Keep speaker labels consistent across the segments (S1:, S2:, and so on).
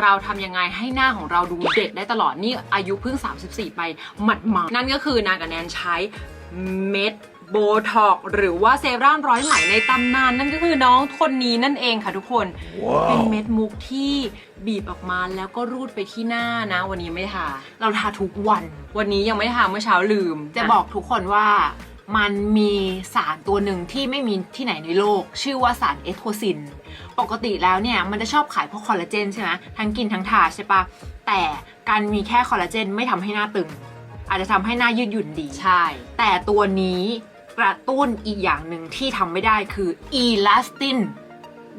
S1: เราทำยังไงให้หน้าของเราดูเด็กได้ตลอดนี่อายุเพิ่ง 34 ไปหมัดมานั่นก็คือนางกับแนนใช้เม็ดโบท็อกหรือว่าเซรั่มร้อยไหมในตำนาน นั่นก็คือน้องคนนี้นั่นเองค่ะทุกคนเป็นเม็ดมุกที่บีบออกมาแล้วก็รูดไปที่หน้านะ วันนี้ไม่ทา เราทาทุกวัน วันนี้ยังไม่ทาเมื่อเช้าลืม
S2: จะบอกทุกคนว่า มันมีสารตัวหนึ่งที่ไม่มีที่ไหนในโลก ชื่อว่าสารเอโทซิน ปกติแล้วเนี่ย มันจะชอบขายพวกคอลลาเจนใช่ไหมทั้งกินทั้งทาใช่ปะแต่การมีแค่คอลลาเจนไม่ทำให้หน้าตึง อาจจะทำให้หน้ายืดหยุ่นดี
S1: ใช่
S2: แต่ตัวนี้กระตุ้นอีกอย่างหนึ่งที่ทำไม่ได้คืออีลาสติน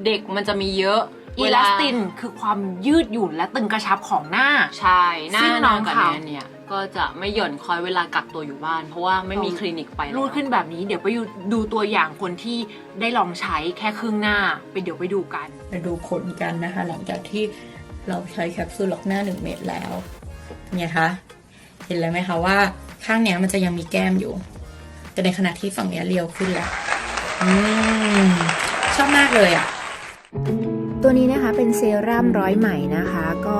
S1: เด็กมันจะมีเยอะ
S2: อี
S1: เว
S2: ลาสตินคือความยืดหยุ่นและตึงกระชับของหน้า
S1: ใช่หน้า
S2: ซึ่งน้
S1: น้
S2: อ
S1: องงกับ
S2: เขา
S1: แนนเนี่ย ก็จะไม่หย่อนคอยเวลากักตัวอยู่บ้าน เพราะว่าไม่มีคลินิกไปแล้ว
S2: รูดขึ้นแบบนี้เดี๋ยวไปดูตัวอย่างคนที่ได้ลองใช้แค่ครึ่งหน้าไปเดี๋ยวไปดูกัน
S3: ไปดูผลกันนะคะ หลังจากที่เราใช้แคปซูลล็อกหน้า 1 เม็ดแล้วเนี่ยคะเห็นเลยไหมคะว่าข้างเนี้ยมันจะยังมีแก้มอยู่ แต่ในขณะที่ฝั่งเนี้ยเรียวขึ้นแล้วอืมชอบมากเลยอะ
S4: ตัวนี้นะคะเป็นเซรั่มร้อยไหม่นะคะ ก็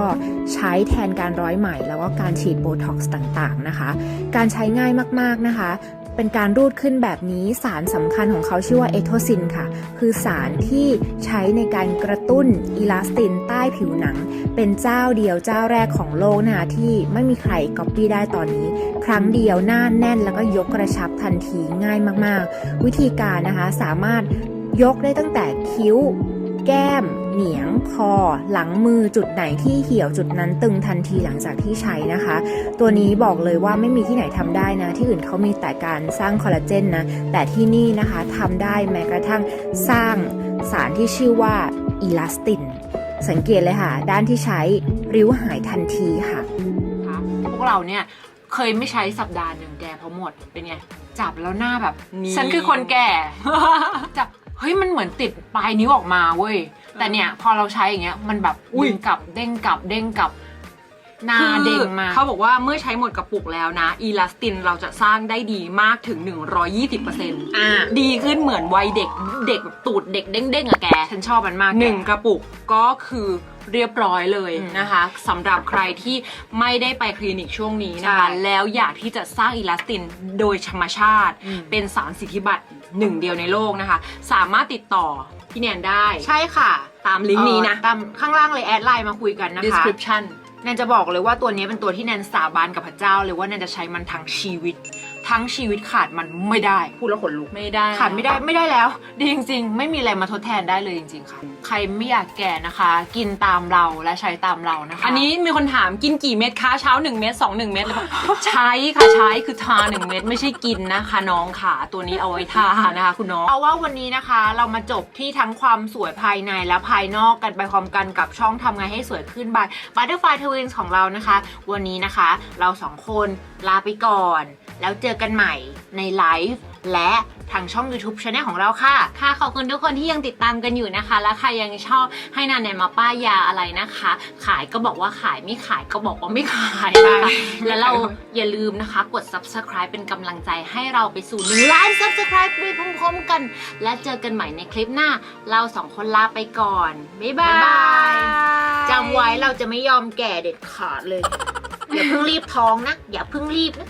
S4: ใช้แทนการร้อยไหม่ แล้วก็การฉีดโบท็อกซ์ต่างๆนะคะ การใช้ง่ายมากๆนะคะเป็นการรูดขึ้นแบบนี้สารสำคัญของเขาชื่อว่าเอโทซินค่ะ คือสารที่ใช้ในการกระตุ้นอีลาสตินใต้ผิวหนัง เป็นเจ้าเดียวเจ้าแรกของโลกนะคะที่ไม่มีใครก๊อปปี้ได้ตอนนี้ ครั้งเดียวหน้าแน่นแล้วก็ยกกระชับทันทีง่ายมากๆ วิธีการนะคะสามารถยกได้ตั้งแต่คิ้ว แก้ม เหนียง คอ หลังมือจุดไหนที่เหี่ยวจุดนั้นตึงทันทีหลังจากที่ใช้นะคะ ตัวนี้บอกเลยว่าไม่มีที่ไหนทำได้นะ ที่อื่นเขามีแต่การสร้างคอลลาเจนนะ แต่ที่นี่นะคะทำได้แม้กระทั่งสร้างสารที่ชื่อว่าอีลาสติน สังเกตเลยค่ะ ด้านที่ใช้ริ้วหายทันทีค่ะ
S2: คะพวกเราเนี่ยเคยไม่ใช้สัปดาห์หนึ่งแกเพราะหมดเป็นไง จับแล้วหน้าแบบ
S1: นี่
S2: ฉันคือคนแก่ จับ เฮ้ยมันเหมือนติดปลายนิ้วออกมาเว้ย แต่เนี่ยพอเราใช้อย่างเงี้ยมันแบบ
S1: อุ๊ย
S2: ดึงกลับเด้งกลับเด้งกลับหน้า
S1: คือ
S2: เด้งมา
S1: เขาบอกว่าเมื่อใช้หมดกระปุกแล้วนะ อีลาสตินเราจะสร้างได้ดีมากถึง 120%
S2: อ่า
S1: ดีขึ้นเหมือนวัยเด็กเด็กแบบตูดเด็กเด้งๆอะแก
S2: ฉันชอบมันมาก
S1: หนึ่ง
S2: แก
S1: กระปุกก็คือ เรียบร้อยเลย
S2: อืม
S1: นะคะสำหรับใครที่ไม่ได้ไปคลินิกช่วงนี้นะคะ
S2: ใช่
S1: แล้วอยากที่จะสร้างอีลาสตินโดยธรรมชาติ
S2: อืม
S1: เป็นสารสิทธิบัตรหนึ่งเดียวในโลกนะคะ สามารถติดต่อพี่แนนได้
S2: ใช่ค่ะ
S1: ตามลิงก์นี้นะ
S2: เอ่อตามข้างล่างเลยแอดไลน์มาคุยกันนะคะ
S1: description
S2: แนนจะบอกเลยว่าตัวนี้เป็นตัวที่แนนสาบานกับพระเจ้าเลยว่าแนนจะใช้มันทั้งชีวิต ทั้งชีวิตขาดมันไม่ได้ พูดแล้วขนลุก
S1: ไม่ได้
S2: ขาดไม่ได้ไม่ได้แล้วดีจริง ๆ ไม่มีอะไรมาทดแทนได้เลยจริง ๆ ค่ะ ใครไม่อยากแก่นะคะ กินตามเราและใช้ตามเรานะคะ
S1: อันนี้มีคนถามกินกี่เม็ดคะเช้า 1 เม็ด2 1 เม็ดเลยบอกใช้ค่ะใช้คือทา 1 เม็ดไม่ใช่กินนะคะน้องค่ะตัวนี้เอาไว้ทานะคะ คุณน้อง
S2: เอาว่าวันนี้นะคะ เรามาจบที่ทั้งความสวยภายในและภายนอกกันไปพร้อมกันกับช่องทำไงให้สวยขึ้น by Butterfly Twins ของเรานะคะ วันนี้นะคะ เราสองคนลาไปก่อน แล้วเจอกันใหม่ในไลฟ์และทางช่อง YouTube Channel ของเราค่ะ
S1: ค่ะ ขอบคุณทุกคนที่ยังติดตามกันอยู่นะคะ และใครยังชอบให้นาแนนมาป้ายยาอะไรนะคะ ขายก็บอกว่าขายไม่ขายก็บอกว่าไม่ขายนะคะ
S2: ใช่
S1: แล้วเราอย่าลืมนะคะ กด subscribe เป็นกำลังใจให้เราไปสู่1ล้าน subscribe ไปพร้อมๆกัน และเจอกันใหม่ในคลิปหน้า เราสองคนลาไปก่อน บ๊ายบา
S2: บ๊ายบาย
S1: ย
S2: จำไว้เราจะไม่ยอมแก่เด็ดขาดเลย อย่าเพิ่งรีบท้องนะ อย่าเพิ่งรีบนะ